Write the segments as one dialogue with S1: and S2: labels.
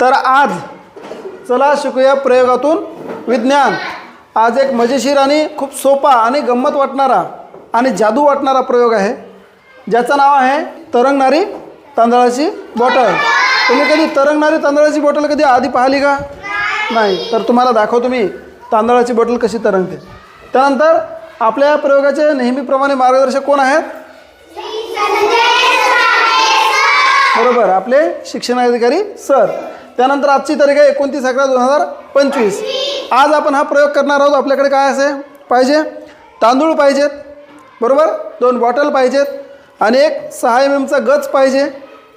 S1: तर आज चला शिकूया प्रयोगातून विज्ञान. आज एक मजेशीर आणि खूप सोपा आणि गंमत वाटणारा आणि जादू वाटणारा प्रयोग आहे. ज्याचं नाव आहे तरंगणारी तांदळाची बॉटल तुम्ही कधी तरंगणारी तांदळाची बॉटल कधी आधी पाहिली का? नाही. तर तुम्हाला दाखवतो मी तांदळाची बॉटल कशी तरंगते. त्यानंतर आपल्या या प्रयोगाचे नेहमीप्रमाणे मार्गदर्शक कोण आहेत? बरोबर. आपले शिक्षणाधिकारी सर. त्यानंतर आजची तारीख आहे एकोणतीस अकरा दोन हजार पंचवीस. आज आपण हा प्रयोग करणार आहोत. आपल्याकडे काय असे? पाहिजे? तांदूळ पाहिजेत बरोबर? दोन बॉटल पाहिजेत. आणि एक सहा एम एमचा गच पाहिजे.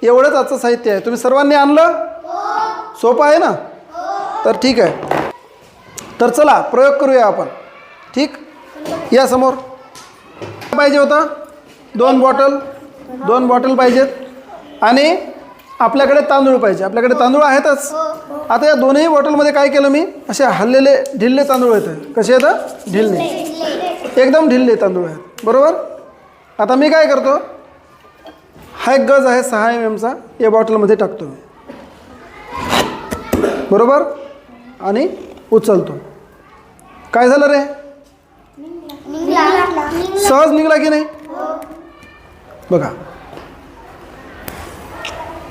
S1: एवढंच आजचं साहित्य आहे. तुम्ही सर्वांनी आणलं? सोपं आहे ना? तर ठीक आहे. तर चला प्रयोग करूया आपण. ठीक? या समोर. पाहिजे होता? दोन बॉटल. दोन बॉटल पाहिजेत. आणि आपल्याकडे तांदूळ पाहिजे. आपल्याकडे तांदूळ आहेतच. आता या दोन्ही बॉटलमध्ये काय केलं मी? असे हल्लेले ढिल्ले तांदूळ येतात कसे येतात ढिल्ले. एकदम ढिल्ले तांदूळ आहेत. बरोबर? आता मी काय करतो? हा एक गज आहे सहा एम एमचा या बॉटलमध्ये टाकतो मी. बरोबर? आणि उचलतो. काय झालं रे? सहज निघाला की नाही? बघा.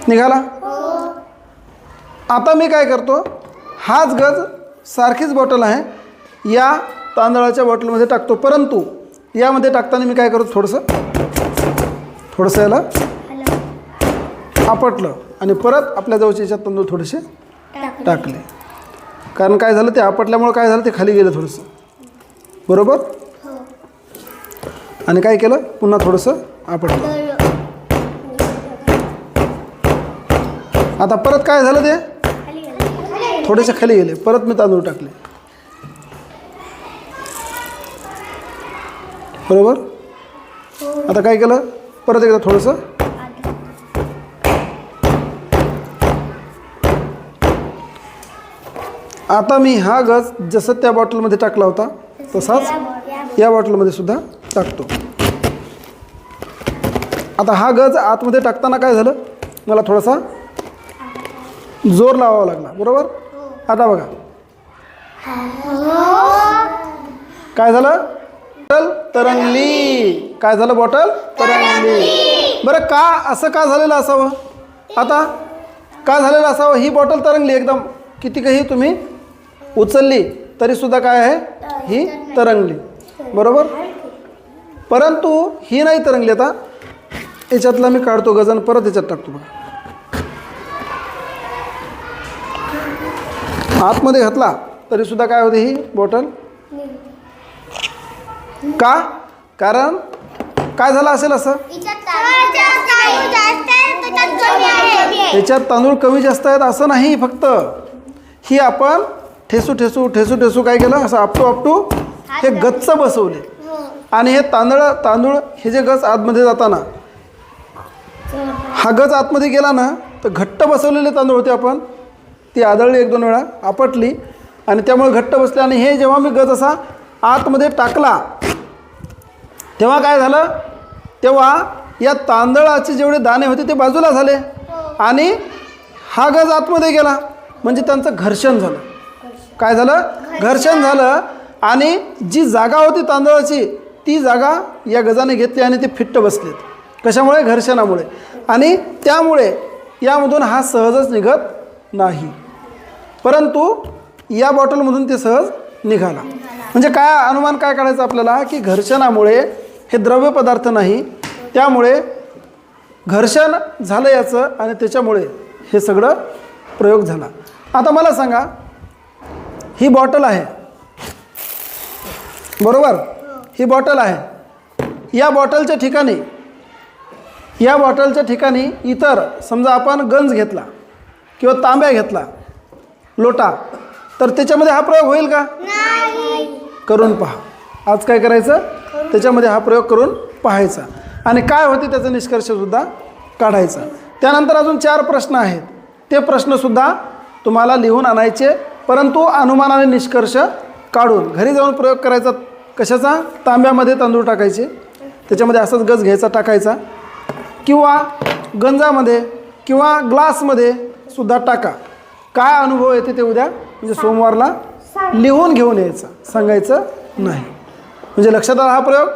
S1: निघाला? आता मी काय करतो हाच गज सारखीच बॉटल आहे. या तांदळाच्या बॉटलमध्ये टाकतो. परंतु यामध्ये टाकताना मी काय करतो थोडंसं? थोडंसं याला आपटलं आणि परत आपल्या जवळच्या याच्यात तांदूळ थोडेसे टाकले. कारण काय झालं ते आपटल्यामुळं काय झालं ते खाली गेलं थोडंसं. बरोबर? आणि काय केलं? पुन्हा थोडंसं आपटलं. आता परत काय झालं ते? थोडेसे खाली गेले. परत मी तांदूळ टाकले. बरोबर? आता काय केलं? परत एकदा थोडंसं. आता मी हा गज जसं त्या बॉटलमध्ये टाकला होता तसाच या बॉटलमध्ये सुद्धा टाकतो. आता हा गज आतमध्ये टाकताना काय झालं? मला थोडासा जोर लावावा लागला. बरोबर? आता बघा. काय झालं? बॉटल तरंगली. काय झालं बॉटल? तरंगली. बरं का असं का झालेलं असावं? आता का झालेलं असावं? ही बॉटल तरंगली एकदम. किती काही तुम्ही उचलली तरीसुद्धा काय आहे? ही तरंगली. बरोबर? परंतु ही नाही तरंगली आता. याच्यातला मी काढतो गजन परत याच्यात टाकतो बघा. आतमध्ये घातला तरीसुद्धा काय होते ही बॉटल का? कारण काय झालं असेल असं? याच्यात तांदूळ कमी जास्त आहेत असं नाही फक्त. ही आपण ठेसू ठेसू ठेसू ठेसू काय केलं? असं आपटू आपटू हे गच्च बसवले. आणि हे तांदळ तांदूळ हे जे गच आतमध्ये जाताना हा गज आतमध्ये गेला ना तर घट्ट बसवलेले तांदूळ होते आपण. ती आदळली एक दोन वेळा आपटली. आणि त्यामुळे घट्ट बसले. आणि हे जेव्हा मी गज असा आतमध्ये टाकला तेव्हा काय झालं? तेव्हा या तांदळाचे जेवढे दाणे होते ते बाजूला झाले. आणि हा गज आतमध्ये गेला. म्हणजे त्यांचं घर्षण झालं. काय झालं? घर्षण झालं. आणि जी जागा होती तांदळाची ती जागा या गजाने घेतली आणि ते फिट्ट बसलेत. कशामुळे? घर्षणामुळे. आणि त्यामुळे यामधून हा सहजच निघत नाही. परंतु या बॉटलमधून ते सहज निघाला. म्हणजे काय अनुमान काय काढायचं आपल्याला? की घर्षणामुळे हे द्रव्य पदार्थ नाही त्यामुळे घर्षण झालं याचं आणि त्याच्यामुळे हे सगळं प्रयोग झाला. आता मला सांगा ही बॉटल आहे. बरोबर? ही बॉटल आहे. या बॉटलच्या ठिकाणी या बॉटलच्या ठिकाणी इतर समजा आपण गंज घेतला किंवा तांब्या घेतला लोटा. तर त्याच्यामध्ये हा प्रयोग होईल का? करून पहा. आज काय करायचं? त्याच्यामध्ये हा प्रयोग करून पाहायचा. आणि काय होते त्याचा निष्कर्षसुद्धा काढायचा. त्यानंतर अजून चार प्रश्न आहेत. ते प्रश्नसुद्धा तुम्हाला लिहून आणायचे परंतु अनुमान आणि निष्कर्ष काढून. घरी जाऊन प्रयोग करायचा कशाचा? तांब्यामध्ये तांदूळ टाकायचे. त्याच्यामध्ये असाच गज घ्यायचा टाकायचा. किंवा गंजामध्ये किंवा ग्लासमध्ये सुद्धा टाका. काय अनुभव येते ते उद्या? म्हणजे सोमवारला लिहून घेऊन यायचं सांगायचं नाही. म्हणजे लक्षात आला हा प्रयोग?